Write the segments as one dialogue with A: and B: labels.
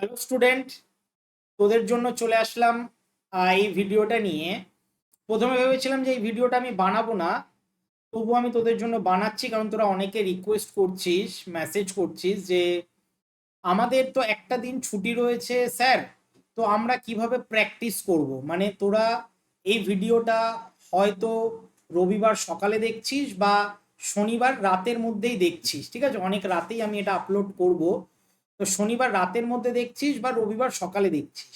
A: Hello student তোদের জন্য চলে আসলাম এই ভিডিওটা নিয়ে। প্রথমে ভেবেছিলাম যে এই ভিডিওটা আমি বানাবো না। তবুও আমি তোদের জন্য বানাচ্ছি, কারণ তোরা অনেকে রিকোয়েস্ট করছিস মেসেজ করছিস যে, আমাদের তো একটা দিন ছুটি রয়েছে, স্যার। তো আমরা কীভাবে প্র্যাকটিস করব? মানে তোরা এই ভিডিওটা হয়তো রবিবার সকালে দেখছিস বা শনিবার রাতের মধ্যেই দেখছিস, ঠিক আছে? অনেক রাতেই আমি এটা আপলোড করব। তো শনিবার রাতের মধ্যে দেখছিস বা রবিবার সকালে দেখছিস।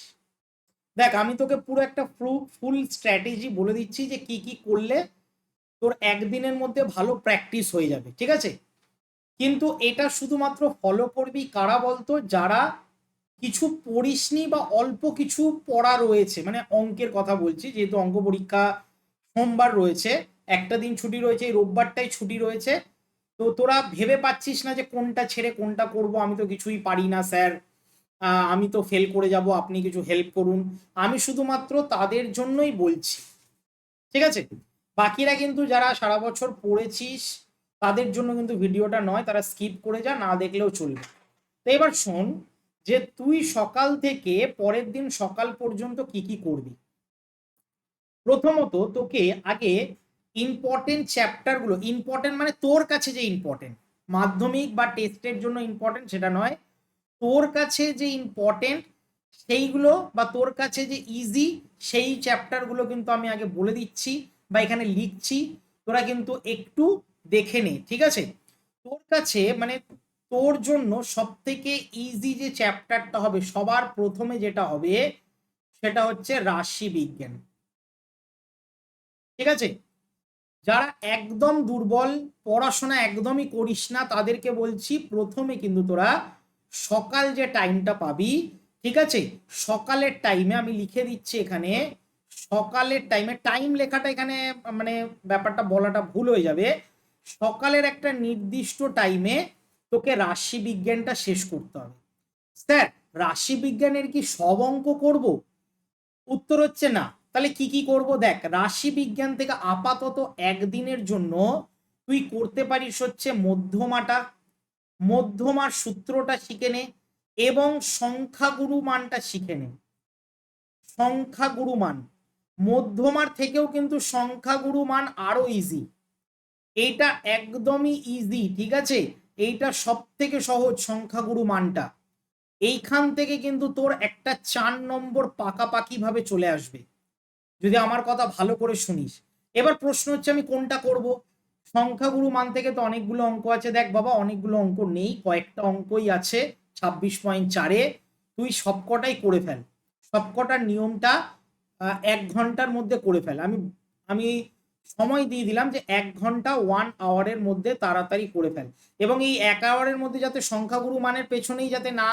A: দেখ, আমি তোকে পুরো একটা ফুল স্ট্র্যাটেজি বলে দিচ্ছি যে কি কি করলে তোর একদিনের মধ্যে ভালো প্র্যাকটিস হয়ে যাবে, ঠিক আছে? কিন্তু এটা শুধুমাত্র ফলো করবি কারা বলতো? যারা কিছু পড়িসনি বা অল্প কিছু পড়া রয়েছে মানে অঙ্কের কথা বলছি, যেহেতু অঙ্ক পরীক্ষা সোমবার রয়েছে, একটা দিন ছুটি রয়েছে, এই রোববারটাই ছুটি রয়েছে তো তোরা ভেবে পাচ্ছিস না যে কোনটা ছেড়ে কোনটা করব, আমি তো কিছুই পারি না স্যার। আমি তো ফেল করে যাব, আপনি কিছু হেল্প করুন। আমি শুধুমাত্র তাদের জন্যই বলছি। ঠিক আছে? বাকিরা কিন্তু যারা সারা বছর পড়েছিস, তাদের জন্য কিন্তু ভিডিওটা নয়, তারা স্কিপ করে যা, না দেখলেও চলবে। তো এবার শোন, যে তুই সকাল থেকে পরের দিন সকাল পর্যন্ত কি কি করবি? প্রথমত তোকে আগে ইম্পর্টেন্ট চ্যাপ্টারগুলো ইম্পর্টেন্ট মানে তোর কাছে যে ইম্পর্টেন্ট মাধ্যমিক বা টেস্টের জন্য ইম্পর্টেন্ট সেটা নয়, তোর কাছে যে ইম্পর্টেন্ট সেইগুলো বা তোর কাছে যে ইজি সেই চ্যাপ্টারগুলো কিন্তু আমি আগে বলে দিচ্ছি বা এখানে লিখছি, তোরা কিন্তু একটু দেখে নে, ঠিক আছে? তোর কাছে মানে তোর জন্য সব থেকে ইজি যে চ্যাপ্টারটা হবে, সবার প্রথমে যেটা হবে সেটা হচ্ছে রাশি বিজ্ঞান, ঠিক আছে? যারা একদম দুর্বল, পড়াশোনা একদমই করিস না, তাদেরকে বলছি প্রথমে কিন্তু তোরা সকাল যে টাইমটা পাবি, ঠিক আছে? সকালের টাইমে আমি লিখে দিচ্ছি এখানে, সকালের টাইমে টাইম লেখাটা এখানে মানে ব্যাপারটা বলাটা ভুল হয়ে যাবে। সকালের একটা নির্দিষ্ট টাইমে তোকে রাশি বিজ্ঞানটা শেষ করতে হবে। স্যার, রাশি বিজ্ঞানের কি সব অঙ্ক করব? উত্তর হচ্ছে না। তাহলে কি কি করব? দেখ, রাশি বিজ্ঞান থেকে আপাতত একদিনের জন্য তুই করতে পারিস হচ্ছে মধ্যমাটা। মধ্যমার সূত্রটা শিখে নে এবং সংখ্যাগুরু মানটা শিখে নে। সংখ্যাগুরু মান। মধ্যমার থেকেও কিন্তু সংখ্যাগুরু মান আরও ইজি এইটা একদমই ইজি ঠিক আছে? এইটা সব থেকে সহজ সংখ্যাগুরু মানটা। এইখান থেকে কিন্তু তোর একটা চার নম্বর পাকাপাকি ভাবে চলে আসবে। যদি আমার কথা ভালো করে শুনিস। এবার প্রশ্ন হচ্ছে, আমি কোনটা করব? সংখ্যাগুরু মান থেকে তো অনেকগুলো অঙ্ক আছে। দেখ বাবা, অনেকগুলো অঙ্ক নেই। কয়েকটা অঙ্কই আছে ছাব্বিশ পয়েন্ট চারে তুই সবকটাই করে ফেল। সবকটার নিয়মটা এক ঘণ্টার মধ্যে করে ফেল। আমি আমি সময় দিয়ে দিলাম যে এক ঘণ্টা ওয়ান আওয়ারের মধ্যে তাড়াতাড়ি করে ফেল। এবং এই এক আওয়ারের মধ্যে যাতে সংখ্যাগুরু মানের পেছনেই যাতে না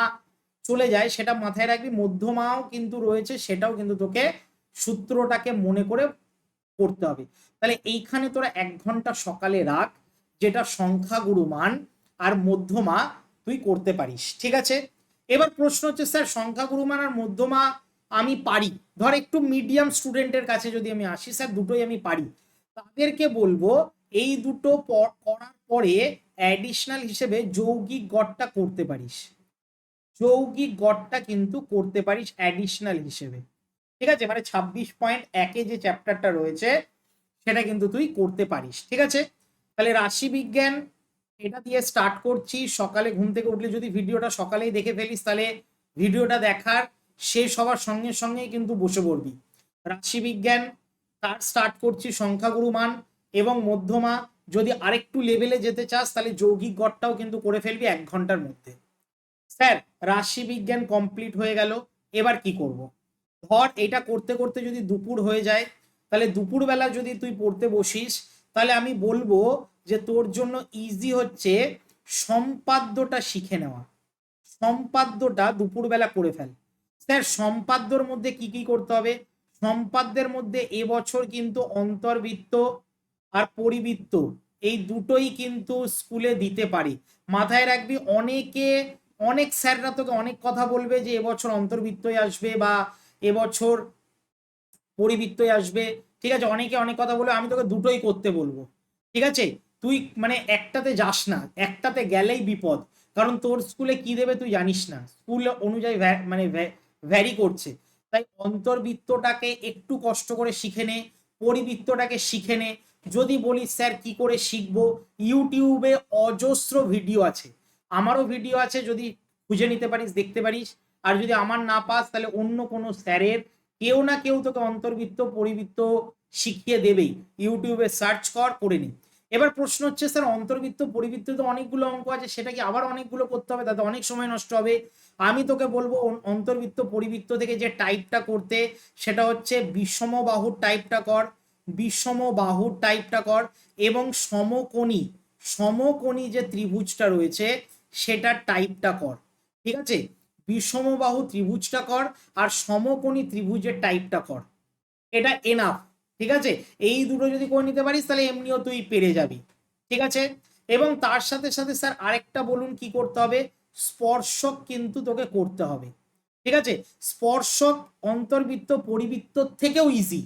A: চলে যায়, সেটা মাথায় রাখবি। মধ্যমাও কিন্তু রয়েছে, সেটাও কিন্তু তোকে সূত্রটাকে মনে করে করতে হবে। তাহলে এইখানে তোরা এক ঘণ্টা সকালে রাখ, যেটা সংখ্যাগুরু মান আর মধ্যমা তুই করতে পারিস, ঠিক আছে? এবার প্রশ্ন হচ্ছে, স্যার, সংখ্যাগুরু মান আর মধ্যমা আমি পারি? ধর একটু মিডিয়াম স্টুডেন্টের কাছে যদি আমি আসি, স্যার, দুটোই আমি পারি। তাদেরকে বলব, এই দুটো করার পরে অ্যাডিশনাল হিসেবে যৌগিক গড়টা করতে পারিস। যৌগিক গড়টা কিন্তু করতে পারিস অ্যাডিশনাল হিসেবে। ঠিক আছে? মানে ছাব্বিশ পয়েন্ট একে যে চ্যাপ্টারটা রয়েছে, সেটা কিন্তু তুই করতে পারিস, ঠিক আছে? তাহলে রাশি বিজ্ঞান, এটা দিয়ে স্টার্ট করছি। সকালে ঘুম থেকে উঠলে যদি ভিডিওটা সকালেই দেখে ফেলিস, তাহলে ভিডিওটা দেখার শেষ হওয়ার সঙ্গে সঙ্গেই কিন্তু বসে পড়বি। রাশি বিজ্ঞান, তার স্টার্ট করছি সংখ্যাগুরু মান এবং মধ্যমা। যদি আরেকটু লেভেলে যেতে চাস, তাহলে যৌগিক গড়টাও কিন্তু করে ফেলবি এক ঘণ্টার মধ্যে। স্যার, রাশি বিজ্ঞান কমপ্লিট হয়ে গেল। এবার কি করব। ধর এটা করতে করতে যদি দুপুর হয়ে যায়, তাহলে দুপুরবেলা যদি তুই পড়তে বসিস, তাহলে আমি বলব যে তোর জন্য ইজি হচ্ছে সম্পাদ্যটা শিখে নেওয়া। সম্পাদ্যটা দুপুরবেলা করে ফেল। স্যার, সম্পাদ্যর মধ্যে কি কি করতে হবে? সম্পাদ্যের মধ্যে এবছর কিন্তু অন্তর্বৃত্ত আর পরিবৃত্ত, এই দুটোই কিন্তু স্কুলে দিতে পারি। মাথায় রাখবি, অনেকে, অনেক স্যাররা তোকে অনেক কথা বলবে যে এবছর অন্তর্বৃত্তই আসবে বা এবছর পরিবৃত্তই আসবে। ঠিক আছে? অনেকে অনেক কথা বলবে আমি তোকে দুটোই করতে বলব। ঠিক আছে? তুই মানে একটাতে যাস না। একটাতে গেলেই বিপদ। কারণ তোর স্কুলে কি দেবে তুই জানিস না। স্কুল অনুযায়ী মানে ভ্যারি করছে। তাই অন্তর্বৃত্তটাকে একটু কষ্ট করে শিখে নে। পরিবৃত্তটাকে শিখে নে। যদি বলিস, স্যার, কি করে শিখব? ইউটিউবে অজস্র ভিডিও আছে। আমারও ভিডিও আছে। যদি খুঁজে নিতে পারিস, দেখতে পারিস। আর যদি আমার না পাস, তাহলে অন্য কোনো স্যারের কেউ না কেউ তোকে অন্তর্বৃত্ত, পরিবৃত্ত শিখিয়ে দেবেই। ইউটিউবে সার্চ কর, করে নি। এবার প্রশ্ন হচ্ছে, স্যার, অন্তর্বৃত্ত, পরিবৃত্ত তো অনেকগুলো অঙ্ক আছে, সেটা কি আবার অনেকগুলো করতে হবে? তাতে অনেক সময় নষ্ট হবে। আমি তোকে বলব, অন- অন্তর্বৃত্ত, পরিবৃত্ত থেকে যে টাইপটা করতে, সেটা হচ্ছে বিষম বাহুর টাইপটা কর বিষম বাহুর টাইপটা কর, এবং সমকোণী সমকোণী যে ত্রিভুজটা রয়েছে সেটার টাইপটা কর। ঠিক আছে? বিষমবাহু ত্রিভুজটা কর আর সমকোণী ত্রিভুজের টাইপটা কর। এটা এনাফ ঠিক আছে? এই দুটো যদি করে নিতে পারিস, তাহলে এমনিও তুই পেরে যাবি, ঠিক আছে? এবং তার সাথে সাথে স্যার আরেকটা বলুন কি করতে হবে? স্পর্শক কিন্তু তোকে করতে হবে, ঠিক আছে? স্পর্শক অন্তর্বৃত্ত পরিবৃত্ত থেকেও ইজি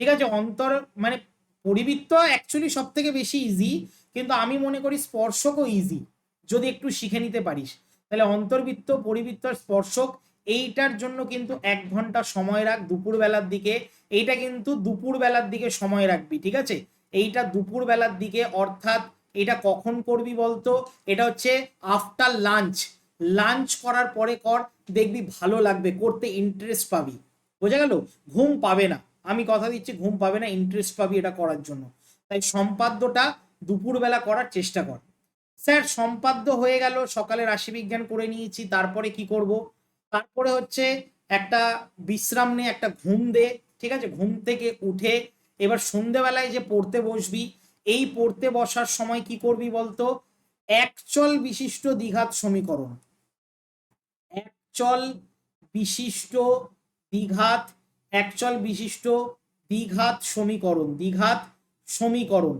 A: ঠিক আছে? অন্তর মানে পরিবৃত্ত অ্যাকচুয়ালি সব থেকে বেশি ইজি কিন্তু আমি মনে করি স্পর্শকও ইজি যদি একটু শিখে নিতে পারিস। তাহলে অন্তর্বৃত্ত, পরিবৃত্ত স্পর্শক এইটার জন্য কিন্তু এক ঘণ্টা সময় রাখ দুপুরবেলার দিকে। এইটা কিন্তু দুপুরবেলার দিকে সময় রাখবি, ঠিক আছে? এইটা দুপুরবেলার দিকে, অর্থাৎ এটা কখন করবি বলতো? এটা হচ্ছে আফটার লাঞ্চ লাঞ্চ করার পরে কর, দেখবি ভালো লাগবে, করতে ইন্টারেস্ট পাবি। বোঝা গেল? ঘুম পাবে না। আমি কথা দিচ্ছি, ঘুম পাবে না ইন্টারেস্ট পাবি এটা করার জন্য। তাই সম্পাদ্যটা দুপুরবেলা করার চেষ্টা কর। স্যার, সম্পাদ্য হয়ে গেল, সকালে রাশিবিজ্ঞান করে নিয়েছি, তারপরে কি করব? তারপরে হচ্ছে একটা বিশ্রাম নে, একটা ঘুম দে, ঠিক আছে? ঘুম থেকে উঠে এবার সন্ধেবেলায় যে পড়তে বসবি, এই পড়তে বসার সময় কি করবি বলতো? একচল বিশিষ্ট দ্বিঘাত সমীকরণ। একচল বিশিষ্ট দ্বিঘাত একচল বিশিষ্ট দ্বিঘাত সমীকরণ দ্বিঘাত সমীকরণ।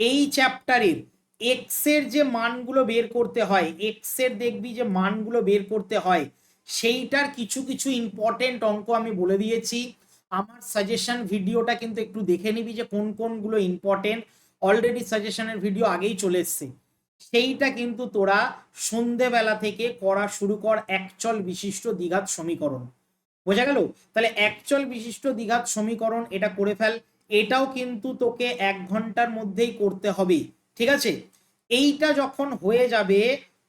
A: এই চ্যাপ্টারের এক্সের যে মানগুলো বের করতে হয় এক্সের দেখবি যে মানগুলো বের করতে হয়, সেইটার কিছু কিছু ইম্পর্টেন্ট অঙ্ক আমি বলে দিয়েছি। আমার সাজেশন ভিডিওটা কিন্তু একটু দেখে নিবি যে কোন, কোনগুলো ইম্পর্টেন্ট অলরেডি সাজেশনের ভিডিও আগেই চলে এসছে। সেইটা কিন্তু তোরা সন্ধেবেলা থেকে করা শুরু কর একচল বিশিষ্ট দ্বিঘাত সমীকরণ। বোঝা গেল? তাহলে একচল বিশিষ্ট দ্বিঘাত সমীকরণ এটা করে ফেল। এটাও কিন্তু তোকে এক ঘণ্টার মধ্যেই করতে হবে। ঠিক আছে? এইটা যখন হয়ে যাবে,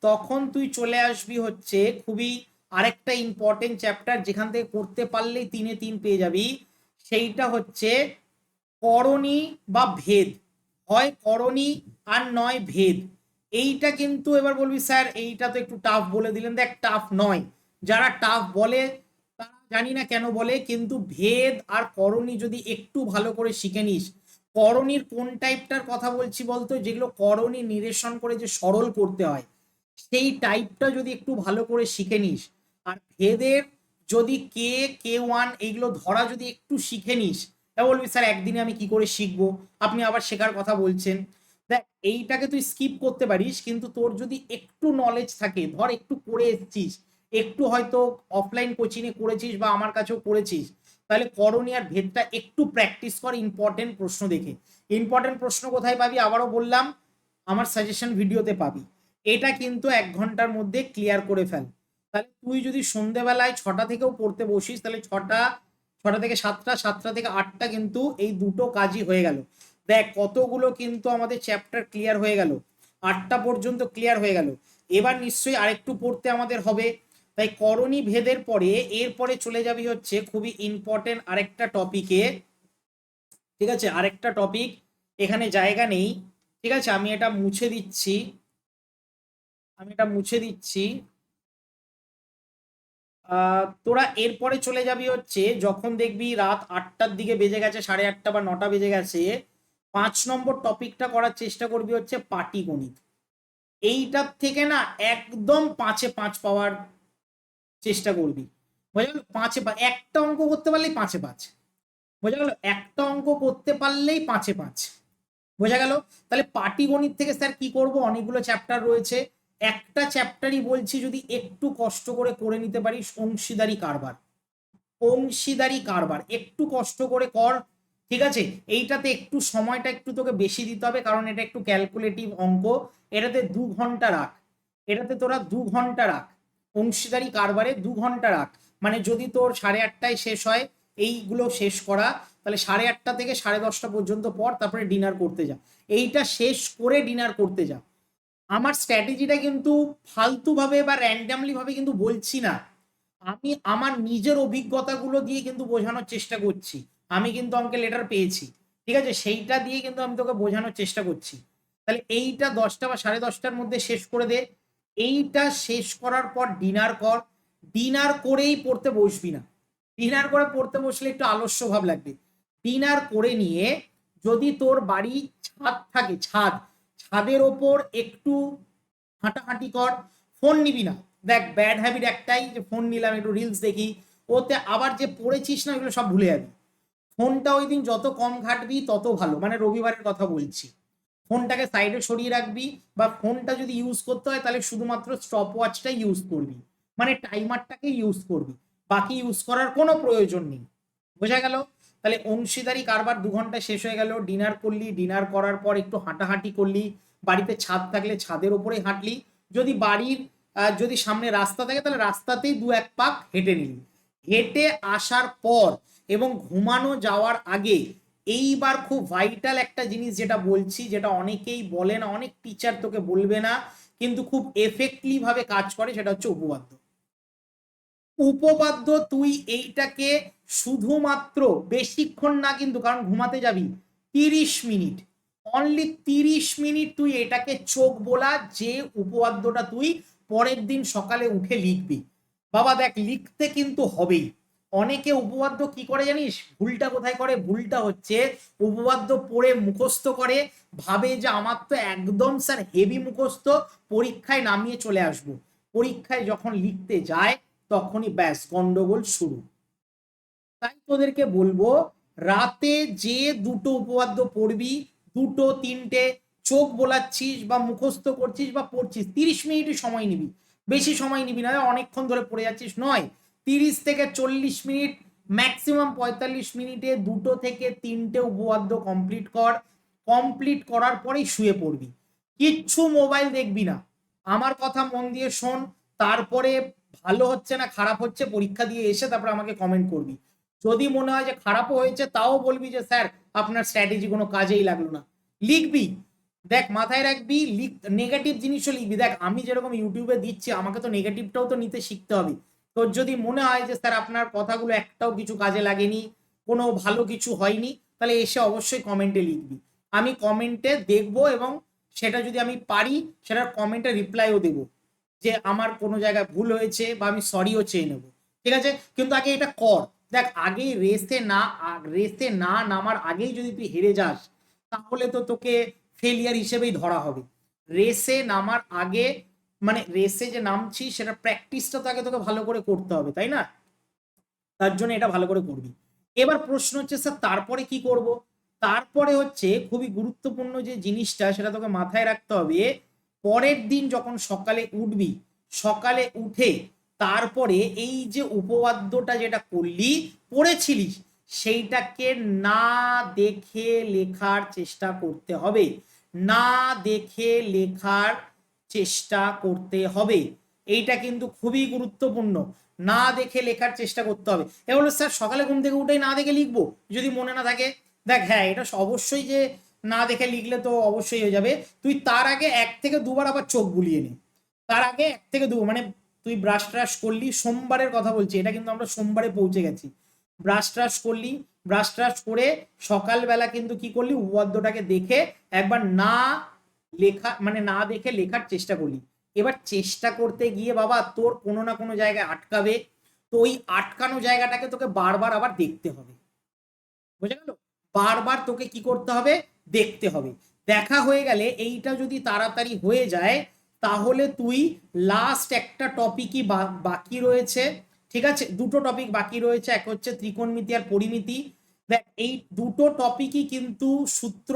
A: তখন তুই চলে আসবি হচ্ছে খুবই আরেকটা ইম্পর্টেন্ট চ্যাপ্টার যেখান থেকে করতে পারলেই তিনে তিন পেয়ে যাবি। সেইটা হচ্ছে করণী বা ভেদ। হয় করণী আর নয় ভেদ। এইটা কিন্তু এবার বলবি, স্যার, এইটা তো একটু টাফ বলে দিলেন। দেখ টাফ নয়। যারা টাফ বলে, তারা জানি না কেন বলে, কিন্তু ভেদ আর করণী যদি একটু ভালো করে শিখে নিস করণীর কোন টাইপটার কথা বলছি বলতো? যেগুলো করণী নিরেশন করে যে সরল করতে হয়, সেই টাইপটা যদি একটু ভালো করে শিখে নিস। আর ভেদের যদি কে কে ওয়ান এইগুলো ধরা যদি একটু শিখে নিস, তা বলবি, স্যার, একদিনে আমি কি করে শিখব? আপনি আবার শেখার কথা বলছেন। দেখ, এইটাকে তুই স্কিপ করতে পারিস, কিন্তু তোর যদি একটু নলেজ থাকে, ধর একটু করে এসছিস, একটু হয়তো অফলাইন কোচিংয়ে করেছিস বা আমার কাছেও করেছিস তাহলে করণী আর ভেদটা একটু প্র্যাকটিস কর ইম্পর্টেন্ট প্রশ্ন দেখে। ইম্পর্টেন্ট প্রশ্ন কোথায় পাবি? আবারও বললাম, আমার সাজেশন ভিডিওতে পাবি। এটা কিন্তু এক ঘণ্টার মধ্যে ক্লিয়ার করে ফেল। তাহলে তুই যদি সন্ধেবেলায় ছটা থেকেও পড়তে বসিস, তাহলে ছটা ছটা থেকে সাতটা সাতটা থেকে আটটা কিন্তু এই দুটো কাজই হয়ে গেল। দেখ, কতগুলো কিন্তু আমাদের চ্যাপ্টার ক্লিয়ার হয়ে গেল। আটটা পর্যন্ত ক্লিয়ার হয়ে গেল। এবার নিশ্চয়ই আরেকটু পড়তে আমাদের হবে। তাই করণী ভেদের পরে এরপরে চলে যাবি হচ্ছে খুবই ইম্পর্টেন্ট আরেকটা টপিকে ঠিক আছে? আরেকটা টপিক এখানে জায়গা নেই। ঠিক আছে? আমি এটা মুছে দিচ্ছি। আমি এটা মুছে দিচ্ছি। তোরা এরপরে চলে যাবি হচ্ছে যখন দেখবি রাত আটটার দিকে বেজে গেছে, সাড়ে আটটা বা নটা বেজে গেছে, পাঁচ নম্বর টপিকটা করার চেষ্টা করবি হচ্ছে পাটিগণিত এইটার থেকে না একদম পাঁচে পাঁচ পাওয়ার চেষ্টা করবি। বোঝা গেল পাঁচে পাঁচ একটা অঙ্ক করতে পারলেই পাঁচে পাঁচ। বোঝা গেল একটা অঙ্ক করতে পারলেই পাঁচে পাঁচ। বোঝা গেল? তাহলে পাটিগণিত থেকে স্যার কি করব? অনেকগুলো চ্যাপ্টার রয়েছে। একটা চ্যাপ্টারই বলছি, যদি একটু কষ্ট করে করে নিতে পারিস, অংশীদারি কারবার। অংশীদারি কারবার। একটু কষ্ট করে কর, ঠিক আছে? এইটাতে একটু সময়টা একটু তোকে বেশি দিতে হবে, কারণ এটা একটু ক্যালকুলেটিভ অঙ্ক। এটাতে দু ঘণ্টা রাখ। এটাতে তোরা দু ঘণ্টা রাখ। অংশীদারি কারবারে দু ঘণ্টা রাখ। মানে যদি তোর সাড়ে আটটায় শেষ হয়, এইগুলো শেষ করা, তাহলে সাড়ে আটটা থেকে সাড়ে দশটা পর্যন্ত পর তারপরে ডিনার করতে যা। এইটা শেষ করে ডিনার করতে যা। আমার স্ট্র্যাটেজিটা কিন্তু ফালতুভাবে বা র্যান্ডামলি ভাবে কিন্তু বলছি না। আমি আমার নিজের অভিজ্ঞতাগুলো দিয়ে কিন্তু বোঝানোর চেষ্টা করছি। আমি কিন্তু আমাকে লেটার পেয়েছি। ঠিক আছে? সেইটা দিয়ে কিন্তু আমি তোকে বোঝানোর চেষ্টা করছি। তাহলে এইটা দশটা বা সাড়ে দশটার মধ্যে শেষ করে দে। এইটা শেষ করার পর ডিনার কর। ডিনার করেই পড়তে বসবি না। ডিনার করে পড়তে বসলে একটু আলস্য ভাব লাগবে। ডিনার করে নিয়ে যদি তোর বাড়ি ছাদ থাকে, ছাদ, ছাদের ওপর একটু হাঁটাহাঁটি কর, ফোন নিবি না। দেখ ব্যাড হ্যাবিট একটাই যে ফোন নিলাম, একটু রিলস দেখি। ওতে আবার যে পড়েছিস না এগুলো সব ভুলে যাবি। ফোনটা ওই দিন যত কম ঘাটবি, তত ভালো। মানে রবিবারের কথা বলছি। ফোনটাকে সাইডে সরিয়ে রাখবি বা ফোনটা যদি ইউজ করতে হয় তাহলে শুধুমাত্র স্টপ ওয়াচটাই ইউজ করবি। মানে টাইমারটাকে ইউজ করবি। বাকি ইউজ করার কোনো প্রয়োজন নেই। বোঝা গেল? তাহলে অংশীদারি কারবার দু ঘণ্টা শেষ হয়ে গেল। ডিনার করলি ডিনার করার পর একটু হাঁটাহাঁটি করলি। বাড়িতে ছাদ থাকলে ছাদের ওপরে হাঁটলি। যদি বাড়ির যদি সামনে রাস্তা থাকে তাহলে রাস্তাতেই দু এক পাক হেঁটে নিলি। হেঁটে আসার পর এবং ঘুমানো যাওয়ার আগে এইবার খুব ভাইটাল একটা জিনিস যেটা বলছি, যেটা অনেকেই বলে না, অনেক টিচার তোকে বলবে না, কিন্তু খুব এফেক্টলি ভাবে কাজ করে সেটা হচ্ছে উপবাদ্য উপবাদ্য তুই এইটাকে শুধুমাত্র বেশিক্ষণ না কিন্তু, কারণ ঘুমাতে যাবি, তিরিশ মিনিট অনলি তিরিশ মিনিট তুই এটাকে চোখ বোলা, যে উপবাদ্যটা তুই পরের দিন সকালে উঠে লিখবি। বাবা দেখ, লিখতে কিন্তু হবেই। অনেকে উপবাদ্য কি করে জানিস? ভুলটা কোথায় করে? ভুলটা হচ্ছে উপবাদ্য পড়ে মুখস্থ করে, ভাবে যে আমার তো একদম স্যার হেভি মুখস্থ, পরীক্ষায় নামিয়ে চলে আসব। পরীক্ষায় যখন লিখতে যায়, তখনই ব্যাস, গন্ডগোল শুরু। তাই তোদেরকে বলব, রাতে যে দুটো উপবাদ্য পড়বি, দুটো, তিনটে, চোখ বোলাচ্ছিস বা মুখস্থ করছিস বা পড়ছিস, তিরিশ মিনিটই সময় নিবি। বেশি সময় নিবি না, অনেকক্ষণ ধরে পড়ে যাচ্ছিস, নয়। তিরিশ থেকে চল্লিশ মিনিট ম্যাক্সিমাম পঁয়তাল্লিশ মিনিটে দুটো থেকে তিনটে উপবাদ্য কমপ্লিট কর। কমপ্লিট করার পরেই শুয়ে পড়বি। কিচ্ছু মোবাইল দেখবি না। আমার কথা মন দিয়ে শোন, তারপরে ভালো হচ্ছে না খারাপ হচ্ছে পরীক্ষা দিয়ে এসে তারপরে আমাকে কমেন্ট করবি। যদি মনে হয় যে খারাপও হয়েছে, তাও বলবি যে, স্যার, আপনার স্ট্র্যাটেজি কোনো কাজেই লাগল না। লিখবি। দেখ, মাথায় রাখবি, লিখ নেগেটিভ জিনিসও লিখবি। দেখ, আমি যেরকম ইউটিউবে দিচ্ছি, আমাকে তো নেগেটিভটাও তো নিতে শিখতে হবে। তোর যদি মনে হয় যে, স্যার, আপনার কথাগুলো একটাও কিছু কাজে লাগেনি, কোনো ভালো কিছু হয়নি, তাহলে এসে অবশ্যই কমেন্টে লিখবি। আমি কমেন্টে দেখব এবং সেটা যদি আমি পারি, সেটার কমেন্টে রিপ্লাইও দেবো যে, আমার কোনো জায়গায় ভুল হয়েছে বা আমি সরিও চেয়ে নেব। ঠিক আছে? কিন্তু আগে এটা কর। দেখ, আগে রেসে না রেসে না নামার আগেই যদি তুই হেরে যাস, তাহলে তো তোকে ফেলিয়ার হিসেবেই ধরা হবে। রেসে নামার আগে মানে রেসে যে নামছি সেটা প্র্যাকটিসটা তাকে তোকে ভালো করে করতে হবে, তাই না? তার জন্য এটা ভালো করে করবি। এবার প্রশ্ন হচ্ছে স্যার তারপরে কি করব? তারপরে হচ্ছে খুবই গুরুত্বপূর্ণ যে জিনিসটা, সেটা তোকে মাথায় রাখতে হবে, পরের দিন যখন সকালে উঠবি, সকালে উঠে তারপরে এই যে উপবাদ্যটা যেটা করলি, পড়েছিলিস, সেইটাকে না দেখে লেখার চেষ্টা করতে হবে। না দেখে লেখার চেষ্টা করতে হবে। এইটা কিন্তু খুবই গুরুত্বপূর্ণ। না দেখে লেখার চেষ্টা করতে হবে। এ বলো, স্যার, সকালে ঘুম থেকে উঠেই না দেখে লিখব? যদি মনে না থাকে? দেখ হ্যাঁ এটা অবশ্যই যে না দেখে লিখলে তো অবশ্যই হয়ে যাবে। তুই তার আগে এক থেকে দুবার আবার চোখ বুলিয়ে নে। তার আগে এক থেকে দু মানে তুই ব্রাশ ট্রাশ করলি, সোমবারের কথা বলছি, এটা কিন্তু আমরা সোমবারে পৌঁছে গেছি। ব্রাশ ট্রাশ করলি ব্রাশ ট্রাশ করে সকালবেলা কিন্তু কি করলি উপবাদ্যটাকে দেখে একবার না লেখা মানে না দেখে লেখার চেষ্টা করলি। এবার চেষ্টা করতে গিয়ে বাবা তোর কোনো না কোনো জায়গায় আটকাবে, তো ওই আটকানো জায়গাটাকে তোকে বারবার আবার দেখতে হবে। বুঝে গেল? বারবার তোকে কি করতে হবে? দেখতে হবে। দেখা হয়ে গেলে এইটা যদি তাড়াতাড়ি হয়ে যায়, তাহলে তুই লাস্ট একটা টপিকই বাকি রয়েছে, ঠিক আছে? দুটো টপিক বাকি রয়েছে, এক হচ্ছে ত্রিকোণমিতি আর পরিমিতি। দেখ, এই দুটো টপিকই কিন্তু সূত্র,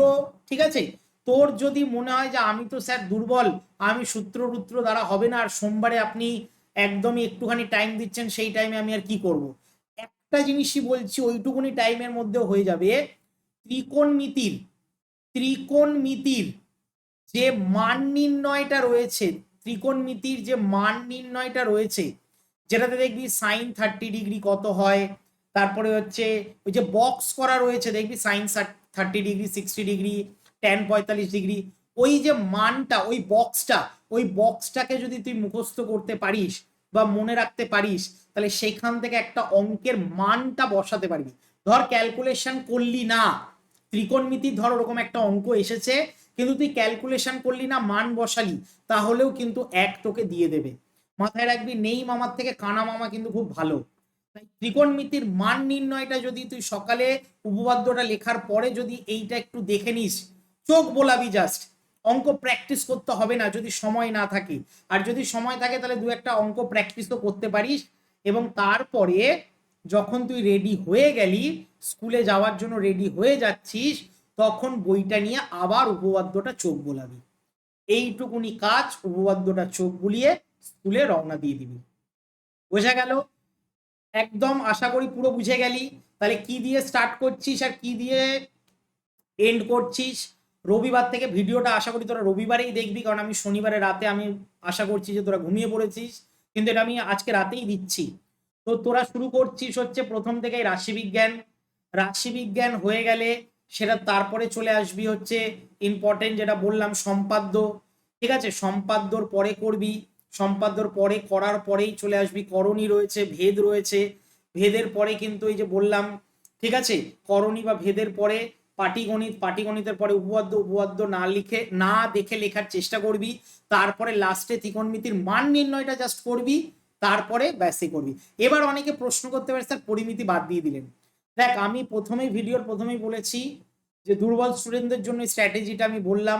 A: ঠিক আছে? তোর যদি মনে হয় যে আমি তো স্যার দুর্বল, আমি সূত্র রুত্র দ্বারা হবে না, আর সোমবারে আপনি একদমই একটুখানি টাইম দিচ্ছেন, সেই টাইমে আমি আর কি করব? একটা জিনিসই বলছি, ওইটুকুনি টাইমের মধ্যে হয়ে যাবে ত্রিকোণমিতির ত্রিকোণমিতির যে মান নির্ণয়টা রয়েছে ত্রিকোণমিতির যে মান নির্ণয়টা রয়েছে, যেটাতে দেখবি সাইন থার্টি ডিগ্রি কত হয়, তারপরে হচ্ছে ওই যে বক্স করা রয়েছে, দেখবি sine thirty degree sixty degree ten পঁয়তাল্লিশ ডিগ্রি ওই যে মানটা, ওই বক্সটা ওই বক্সটাকে যদি তুই মুখস্থ করতে পারিস বা মনে রাখতে পারিস, তাহলে সেখান থেকে একটা অঙ্কের মানটা বসাতে পারবি। ধর ক্যালকুলেশন করলি না ত্রিকোণমিতির ধর ওরকম একটা অঙ্ক এসেছে, কিন্তু তুই ক্যালকুলেশন করলি না, মান বসালি, তাহলেও কিন্তু এক তোকে দিয়ে দেবে। মাথায় রাখবি, নেই মামার থেকে কানা মামা কিন্তু খুব ভালো। তাই ত্রিকোণমিতির মান নির্ণয়টা যদি তুই সকালে উপপাদ্যটা লেখার পরে যদি এইটা একটু দেখে নিস চোখ বোলাবি জাস্ট অঙ্ক প্র্যাকটিস করতে হবে না, যদি সময় না থাকে। আর যদি সময় থাকে, তাহলে দু একটা অঙ্ক প্র্যাকটিস তো করতে পারিস। এবং তারপরে যখন তুই রেডি হয়ে গেলি, স্কুলে যাওয়ার জন্য রেডি হয়ে যাচ্ছিস, তখন বইটা নিয়ে আবার উপবাদ্যটা চোখ বোলাবি। এইটুকুনি কাজ উপবাদ্যটা চোখ বুলিয়ে স্কুলে রওনা দিয়ে দিবি। বোঝা গেল? একদম আশা করি পুরো বুঝে গেলি। তাহলে কি দিয়ে স্টার্ট করছিস আর কি দিয়ে এন্ড করছিস? রবিবার থেকে ভিডিওটা আশা করি তোরা রবিবারেই দেখবি, কারণ আমি শনিবারে রাতে আমি আশা করছি যে তোরা ঘুমিয়ে পড়েছিস, কিন্তু এটা আমি আজকে রাতেই দিচ্ছি। তো তোরা শুরু করছিস হচ্ছে প্রথম থেকেই রাশিবিজ্ঞান। রাশিবিজ্ঞান হয়ে গেলে সেটা তারপরে চলে আসবি হচ্ছে ইম্পর্টেন্ট যেটা বললাম, সম্পাদ্য। ঠিক আছে? সম্পাদ্যর পরে করবি। সম্পাদ্যর পরে করার পরেই চলে আসবি। করণী রয়েছে, ভেদ রয়েছে। ভেদের পরে কিন্তু এই যে বললাম, ঠিক আছে? করণী বা ভেদের পরে পাটিগণিত, পাটিগণিতের পরে উপপাদ্য উপপাদ্য না লিখে, না দেখে লেখার চেষ্টা করবি, তারপরে লাস্টে ত্রিকোণমিতির মান নির্ণয়টা জাস্ট করবি, তারপরে ব্যাসে করবি। এবার অনেকে প্রশ্ন করতে পারে, স্যার, পরিমিতি বাদ দিয়ে দিলেন। দেখ, আমি প্রথমেই, ভিডিওর প্রথমেই বলেছি যে দুর্বল স্টুডেন্টদের জন্য স্ট্র্যাটেজিটা আমি বললাম।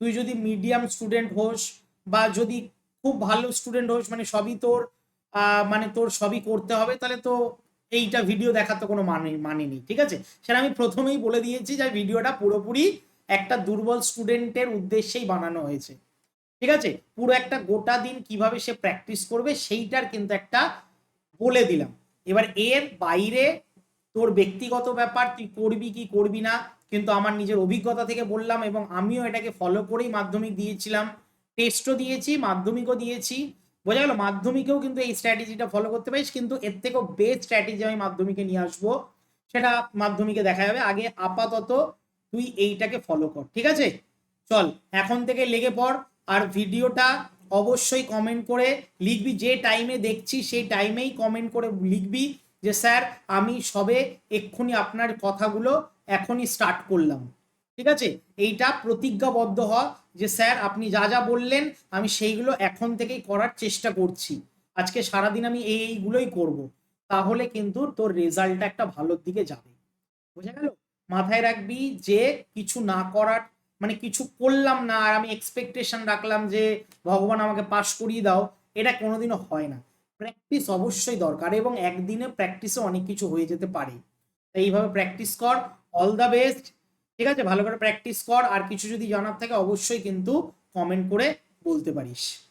A: তুই যদি মিডিয়াম স্টুডেন্ট হোস বা যদি খুব ভালো স্টুডেন্ট হোস মানে সবই তোর মানে তোর সবই করতে হবে, তাহলে তো এইটা ভিডিও দেখার তো কোনো মানে মানে নেই, ঠিক আছে? সেটা আমি প্রথমেই বলে দিয়েছি যে ভিডিওটা পুরোপুরি একটা দুর্বল স্টুডেন্টের উদ্দেশ্যেই বানানো হয়েছে, ঠিক আছে? পুরো একটা গোটা দিন কীভাবে সে প্র্যাকটিস করবে সেইটার কিন্তু একটা বলে দিলাম। এবার এর বাইরে তোর ব্যক্তিগত ব্যাপার, তুই করবি কি করবি না, কিন্তু আমার নিজের অভিজ্ঞতা থেকে বললাম এবং আমিও এটাকে ফলো করেই মাধ্যমিক দিয়েছিলাম। টেস্টও দিয়েছি, মাধ্যমিকও দিয়েছি। বোঝা গেল মাধ্যমিকেও কিন্তু এই স্ট্র্যাটেজিটা ফলো করতে পারিস, কিন্তু এর থেকেও বেস্ট স্ট্র্যাটেজি আমি মাধ্যমিকে নিয়ে আসব। সেটা মাধ্যমিকে দেখা যাবে। আগে আপাতত তুই এইটাকে ফলো কর, ঠিক আছে? চল, এখন থেকে লেগে পড় আর ভিডিওটা অবশ্যই কমেন্ট করে লিখবি। যে টাইমে দেখছি সেই টাইমেই কমেন্ট করে লিখবি যে, স্যার, আমি সবে এক্ষুনি আপনার কথাগুলো এখনই স্টার্ট করলাম। ঠিক আছে? এইটা প্রতিজ্ঞাবদ্ধ হ যে, স্যার, আপনি যা যা বললেন, আমি সেইগুলো এখন থেকেই করার চেষ্টা করছি। আজকে সারাদিন আমি এই, এইগুলোই করব। তাহলে কিন্তু তোর রেজাল্টটা একটা ভালোর দিকে যাবে। বোঝা গেল? মাথায় রাখবি যে, কিছু না করার মানে কিছু করলাম না, আর আমি এক্সপেকটেশন রাখলাম যে, ভগবান আমাকে পাশ করিয়ে দাও, এটা কোনোদিনও হয় না। প্র্যাকটিস অবশ্যই দরকার এবং একদিনে প্র্যাকটিসে অনেক কিছু হয়ে যেতে পারে। এইভাবে প্র্যাকটিস কর। অল দ্য বেস্ট ঠিক আছে? ভালো করে প্র্যাকটিস কর। আর কিছু যদি জানার থাকে, অবশ্যই কিন্তু কমেন্ট করে বলতে পারিস।